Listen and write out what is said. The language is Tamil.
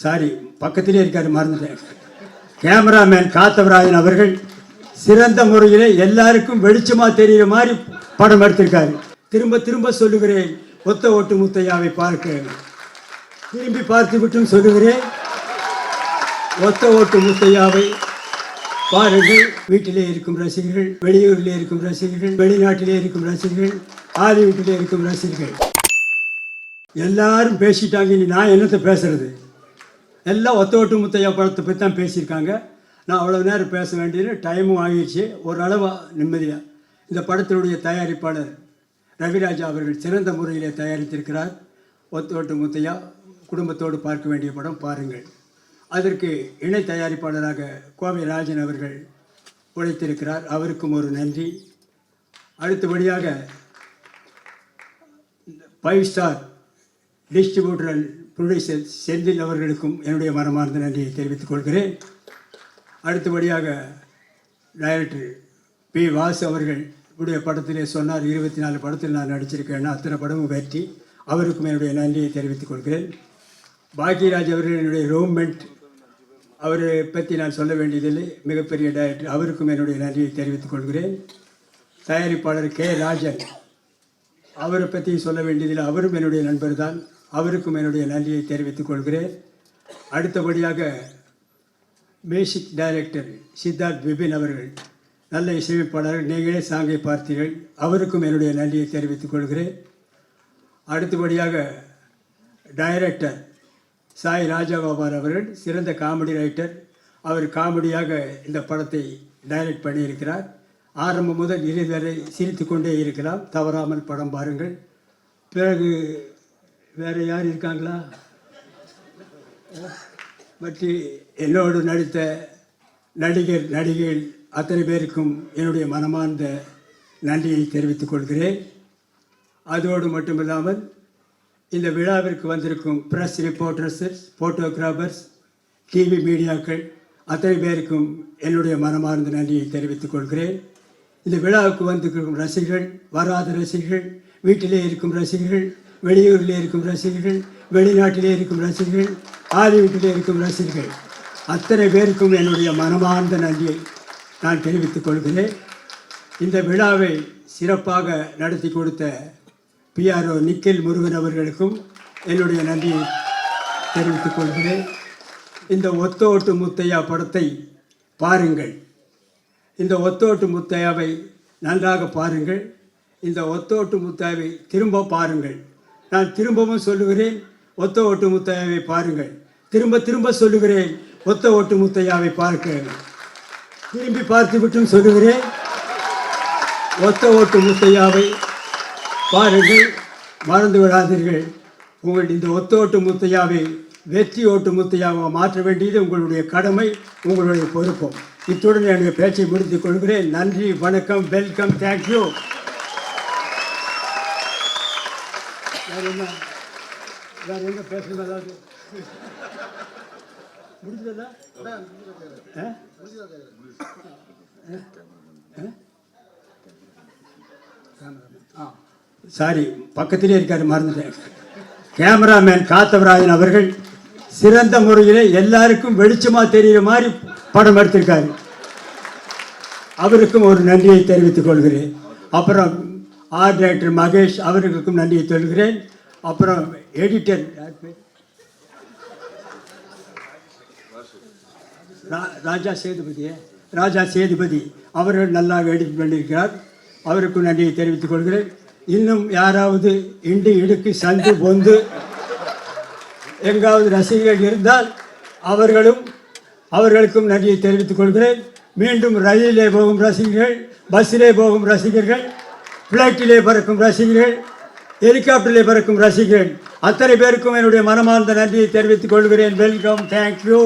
சாரி பக்கத்திலே இருக்காரு மறந்துட்டேன். கேமராமேன் காத்தவராயன் அவர்கள் சிறந்த முறையிலே எல்லாருக்கும் வெளிச்சமா தெரிகிற மாதிரி படம் எடுத்திருக்காரு. திரும்ப திரும்ப சொல்லுகிறேன் ஒத்த ஓட்டு முத்தையாவை பார்க்க. திரும்பி பார்த்து விட்டும் சொல்லுகிறேன் ஒத்த ஓட்டு முத்தையாவை பாருங்கள். வீட்டிலே இருக்கும் ரசிகர்கள் வெளியூரில் இருக்கும் ரசிகர்கள் வெளிநாட்டிலே இருக்கும் ரசிகர்கள் ஹாலிவுட்டிலே இருக்கும் ரசிகர்கள். எல்லாரும் பேசிட்டாங்க இனி நான் என்னத்தை பேசுறது? எல்லாம் ஒத்த ஓட்டு முத்தையா படத்தை பற்றி தான் பேசியிருக்காங்க. நான் அவ்வளோ நேரம் பேச வேண்டியது டைமும் ஆகிடுச்சு. ஓரளவு நிம்மதியாக இந்த படத்தினுடைய தயாரிப்பாளர் ரவிராஜா அவர்கள் சிறந்த முறையிலே தயாரித்திருக்கிறார். ஒத்த ஓட்டு முத்தையா குடும்பத்தோடு பார்க்க வேண்டிய படம் பாருங்கள். அதற்கு இணை தயாரிப்பாளராக கோவை ராஜன் அவர்கள் உழைத்திருக்கிறார். அவருக்கும் ஒரு நன்றி. அடுத்தபடியாக five star distributor producer Senthil அவர்களுக்கும் என்னுடைய மனமார்ந்த நன்றியை தெரிவித்துக் கொள்கிறேன். அடுத்தபடியாக டைரக்டர் பி வாசு அவர்கள் உடைய படத்திலே சொன்னார் இருபத்தி நாலு படத்தில் நான் நடிச்சிருக்கேன்னா அத்தனை படமும் வெற்றி. அவருக்கும் என்னுடைய நன்றியை தெரிவித்துக் கொள்கிறேன். பாக்யராஜ் அவர்கள் என்னுடைய ரூம்மெண்ட் அவரை பற்றி நான் சொல்ல வேண்டியதில்லை. மிகப்பெரிய டைரக்டர் அவருக்கும் என்னுடைய நன்றியை தெரிவித்துக் கொள்கிறேன். தயாரிப்பாளர் கே. ராஜன். அவரை பற்றி சொல்ல வேண்டியதில்லை அவரும் என்னுடைய நண்பர் தான் அவருக்கும் என்னுடைய நன்றியை தெரிவித்துக் கொள்கிறேன். அடுத்தபடியாக மியூசிக் டைரக்டர் சித்தார்த் விபின் அவர்கள் நல்ல இசையமைப்பாளர்கள் நீங்களே சாங்கை பார்த்தீர்கள். அவருக்கும் என்னுடைய நன்றியை தெரிவித்துக் கொள்கிறேன். அடுத்தபடியாக டைரக்டர் சாய் ராஜகோபால் அவர்கள் சிறந்த காமெடி ரைட்டர். அவர் காமெடியாக இந்த படத்தை டைரக்ட் பண்ணியிருக்கிறார். ஆரம்பம் முதல் இறுதி வரை சிரித்து கொண்டே இருக்கலாம். தவறாமல் படம் பாருங்கள். பிறகு வேறு யார் இருக்காங்களா? மற்ற என்னோடு நடித்த நடிகர் நடிகைகள் அத்தனை பேருக்கும் என்னுடைய மனமார்ந்த நன்றியை தெரிவித்துக் கொள்கிறேன். அதோடு மட்டுமில்லாமல் இந்த விழாவிற்கு வந்திருக்கும் ப்ரெஸ் ரிப்போர்ட்டர்ஸஸ் ஃபோட்டோகிராஃபர்ஸ் டிவி மீடியாக்கள் அத்தனை பேருக்கும் என்னுடைய மனமார்ந்த நன்றியை தெரிவித்துக் கொள்கிறேன். இந்த விழாவுக்கு வந்திருக்கும் ரசிகர்கள் வராத ரசிகர்கள் வீட்டிலே இருக்கும் ரசிகர்கள் வெளியூரிலே இருக்கும் ரசிகர்கள் வெளிநாட்டிலே இருக்கும் ரசிகர்கள் ஆதி வீட்டிலே இருக்கும் ரசிகர்கள். அத்தனை பேருக்கும் என்னுடைய மனமார்ந்த நன்றியை நான் தெரிவித்துக் கொள்கிறேன். இந்த விழாவை சிறப்பாக நடத்தி கொடுத்த பிஆர்ஓ நிக்கில் முருகன் அவர்களுக்கும் என்னுடைய நன்றியை தெரிவித்துக் கொள்கிறேன். இந்த ஒத்தோட்டு முத்தையா படத்தை பாருங்கள். இந்த ஒத்தோட்டு முத்தையாவை நன்றாக பாருங்கள். இந்த ஒத்தோட்டு முத்தையாவை திரும்ப பாருங்கள். நான் திரும்பவும் சொல்லுகிறேன் ஒத்த ஓட்டு முத்தையாவை பாருங்கள். திரும்ப திரும்ப சொல்லுகிறேன் ஒத்த ஓட்டு முத்தையாவை பார்க்க. திரும்பி பார்த்து விட்டும் சொல்லுகிறேன் ஒத்த ஓட்டு முத்தையாவை பாருங்கள். மறந்து விடாதீர்கள். உங்கள் இந்த ஒத்த ஓட்டு முத்தையாவை வெற்றி ஓட்டு முத்தையாவை மாற்ற வேண்டியது உங்களுடைய கடமை உங்களுடைய பொறுப்பும் இத்துடன் எனக்கு பேச்சை முடித்துக் கொள்கிறேன். நன்றி வணக்கம் வெல்கம் தேங்க்யூ வேறு என்ன? வேறு என்ன பேசணும் ஏதாவது முடிஞ்சதா? ஆ? சாரி பக்கத்திலே இருக்காரு மறந்துட்டேன். கேமராமேன் காத்தவராஜன் அவர்கள் சிறந்த முறையில் எல்லாருக்கும் வெளிச்சமாக தெரிகிற மாதிரி படம் எடுத்திருக்காரு. அவருக்கும் ஒரு நன்றியை தெரிவித்துக் கொள்கிறேன். அப்புறம் ஆர்ட் டைரக்டர் மகேஷ் அவர்களுக்கும் நன்றியை சொல்கிறேன். அப்புறம் எடிட்டர் ரா- ராஜா சேதுபதி ராஜா சேதுபதி அவர்கள் நல்லா எடிட் பண்ணியிருக்கிறார். அவருக்கும் நன்றியை தெரிவித்துக் கொள்கிறேன். இன்னும் யாராவது இண்டு இடுக்கு சந்து பொந்து எங்காவது ரசிகர்கள் இருந்தால் அவர்களும் அவர்களுக்கும் நன்றியை தெரிவித்துக் கொள்கிறேன். மீண்டும் ரயிலே போகும் ரசிகர்கள் பஸ்ஸிலே போகும் ரசிகர்கள் ஃப்ளைட்டிலே பறக்கும் ரசிகர்கள் ஹெலிகாப்டரிலே பறக்கும் ரசிகர்கள் அத்தனை பேருக்கும் என்னுடைய மனமார்ந்த நன்றியை தெரிவித்துக் கொள்கிறேன். Welcome thank you